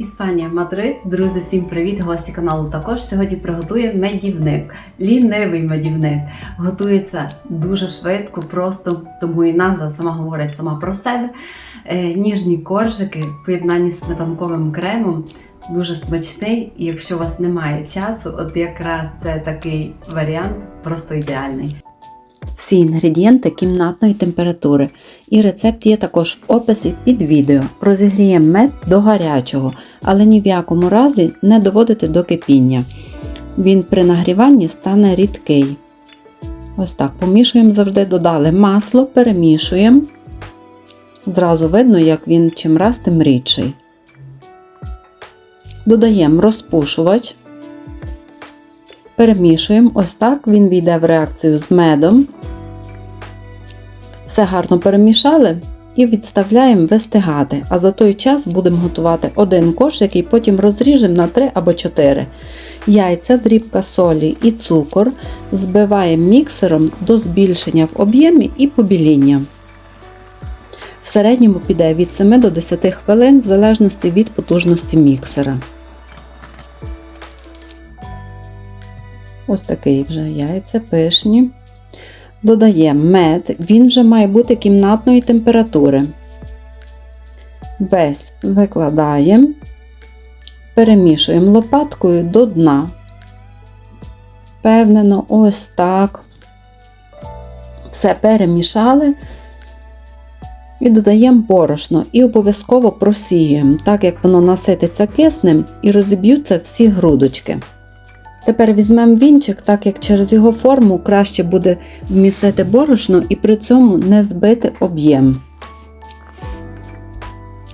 Іспанія, Мадрид. Друзі, всім привіт! Гості каналу також. Сьогодні приготуємо медівник. Лінивий медівник. Готується дуже швидко, просто, тому і назва сама говорить сама про себе. Е, ніжні коржики в поєднанні з сметанковим кремом. Дуже смачний, і якщо у вас немає часу, от якраз це такий варіант просто ідеальний. Всі інгредієнти кімнатної температури. І рецепт є також в описі під відео. Розігріємо мед до гарячого, але ні в якому разі не доводити до кипіння. Він при нагріванні стане рідкий. Ось так помішуємо завжди, додали масло, перемішуємо. Зразу видно, як він чим раз тим рідший. Додаємо розпушувач. Перемішуємо, ось так він війде в реакцію з медом. Все гарно перемішали і відставляємо вистигати. А за той час будемо готувати один корж, який потім розріжемо на 3 або 4. Яйця, дрібка солі і цукор збиваємо міксером до збільшення в об'ємі і побіління. В середньому піде від 7 до 10 хвилин в залежності від потужності міксера. Ось такий вже яйця пишні. Додаємо мед, він вже має бути кімнатної температури. Весь викладаємо, перемішуємо лопаткою до дна. Впевнено, ось так. Все перемішали і додаємо борошно і обов'язково просіюємо, так як воно насититься киснем і розіб'ються всі грудочки. Тепер візьмемо вінчик, так як через його форму краще буде вмісити борошно і при цьому не збити об'єм.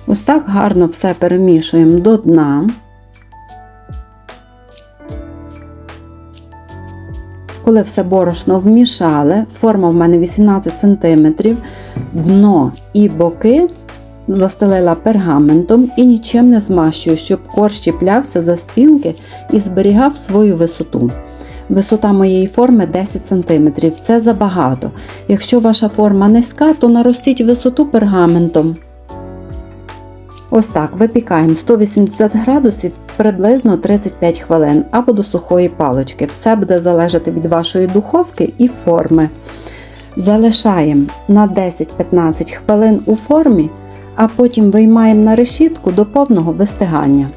Ось так гарно все перемішуємо до дна. Коли все борошно вмішали, форма в мене 18 см, дно і боки застелила пергаментом і нічим не змащую, щоб корж чіплявся за стінки і зберігав свою висоту. Висота моєї форми 10 см. Це забагато. Якщо ваша форма низька, то наростіть висоту пергаментом. Ось так випікаємо 180 градусів приблизно 35 хвилин або до сухої палички. Все буде залежати від вашої духовки і форми. Залишаємо на 10-15 хвилин у формі а потім виймаємо на решітку до повного вистигання.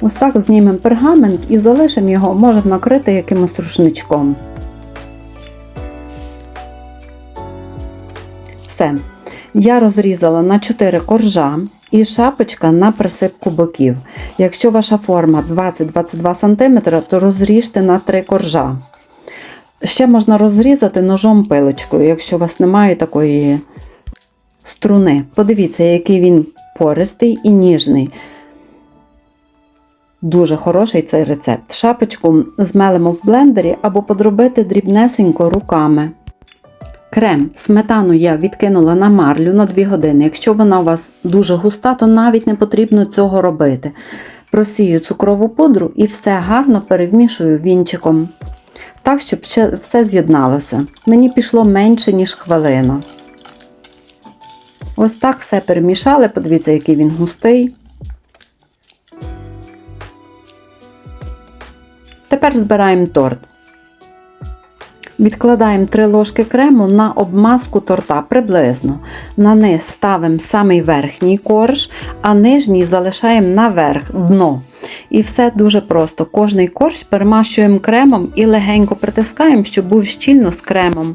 Ось так знімемо пергамент і залишимо його, можемо накрити якимось рушничком. Все. Я розрізала на 4 коржа і шапочка на присипку боків. Якщо ваша форма 20-22 см, то розріжте на 3 коржа. Ще можна розрізати ножом пилочкою, якщо у вас немає такої струни. Подивіться, який він пористий і ніжний. Дуже хороший цей рецепт. Шапочку змелимо в блендері або подробити дрібнесенько руками. Крем, сметану я відкинула на марлю на 2 години. Якщо вона у вас дуже густа, то навіть не потрібно цього робити. Просію цукрову пудру і все гарно перемішую вінчиком так, щоб все з'єдналося. Мені пішло менше, ніж хвилина. Ось так все перемішали, подивіться, який він густий. Тепер збираємо торт. Відкладаємо 3 ложки крему на обмазку торта приблизно. На низ ставимо самий верхній корж, а нижній залишаємо наверх дно. І все дуже просто. Кожний корж перемащуємо кремом і легенько притискаємо, щоб був щільно з кремом.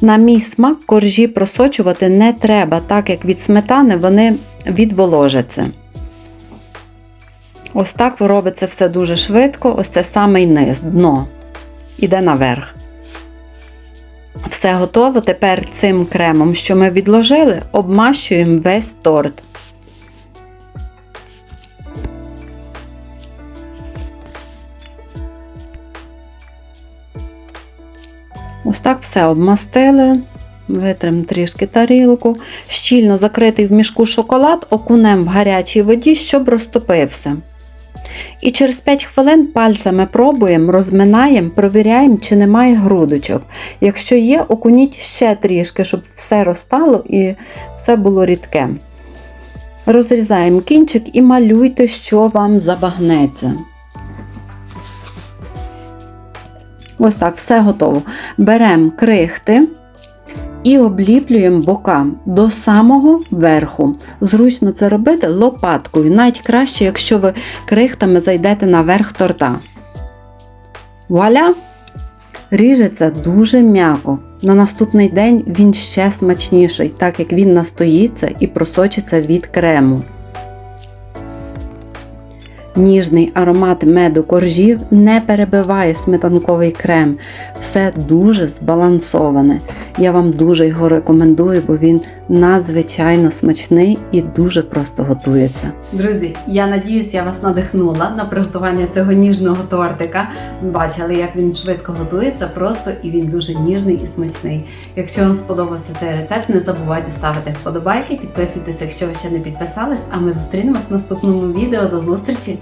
На мій смак коржі просочувати не треба, так як від сметани вони відволожаться. Ось так робиться все дуже швидко. Ось це самий низ, дно. Іде наверх. Все готово. Тепер цим кремом, що ми відложили, обмащуємо весь торт. Ось так все обмастили. Витримо трішки тарілку. Щільно закритий в мішку шоколад, окунемо в гарячій воді, щоб розтопився. І через 5 хвилин пальцями пробуємо, розминаємо, провіряємо, чи немає грудочок. Якщо є, окуніть ще трішки, щоб все розтало і все було рідке. Розрізаємо кінчик і малюйте, що вам забагнеться. Ось так, все готово. Беремо крихти і обліплюємо бока до самого верху. Зручно це робити лопаткою. Навіть краще, якщо ви крихтами зайдете на верх торта. Вуаля! Ріжеться дуже м'яко. На наступний день він ще смачніший, так як він настоїться і просочиться від крему. Ніжний аромат меду коржів не перебиває сметанковий крем. Все дуже збалансоване. Я вам дуже його рекомендую, бо він надзвичайно смачний і дуже просто готується. Друзі, я надіюсь, я вас надихнула на приготування цього ніжного тортика. Бачили, як він швидко готується, просто і він дуже ніжний і смачний. Якщо вам сподобався цей рецепт, не забувайте ставити вподобайки, підписуйтесь, якщо ви ще не підписались. А ми зустрінемось в наступному відео. До зустрічі!